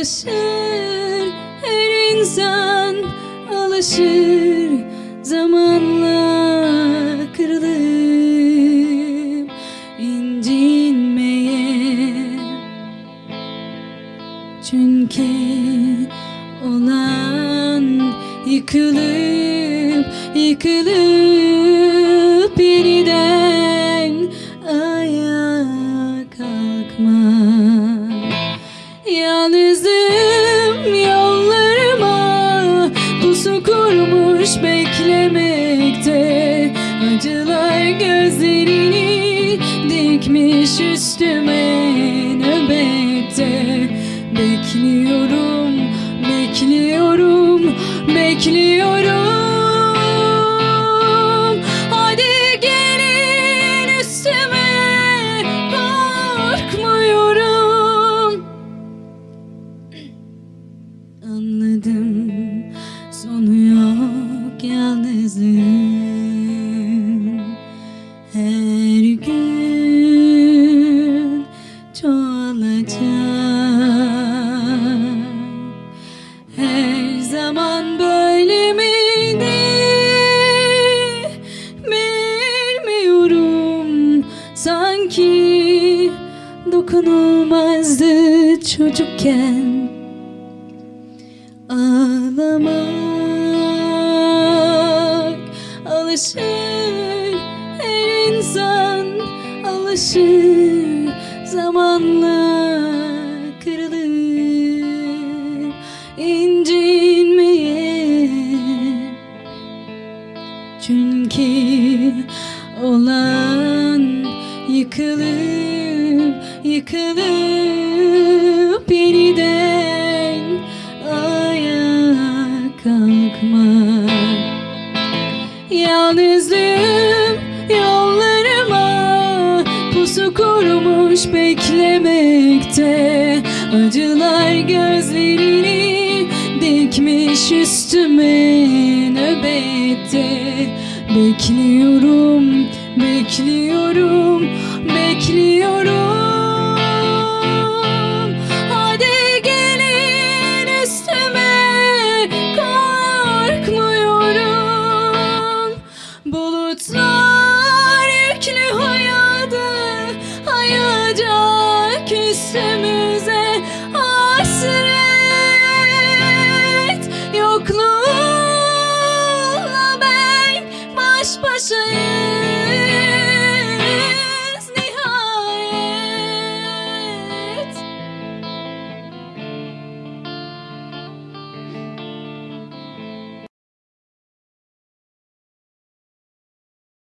alışır her insan alışır zamanla kırılıp incinmeye. Çünkü olan yıkılıp yıkılıp yeniden kurmuş beklemekte Acılar gözlerini dikmiş üstüme nöbette. Bekliyorum, bekliyorum, bekliyorum. Anladım Her gün çoğalacak. Her zaman böyle miydi? Bilmiyorum. Sanki dokunulmazdı çocukken. Ağlamak alışır insan alışır zamanla kırılır. İncinmeye çünkü olan yıkılıp yıkılıp yeniden ayağa kalkmak Yalnızlığım kurmuş beklemekte. Acılar gözlerini dikmiş üstüme nöbette. Bekliyorum, bekliyorum, bekliyorum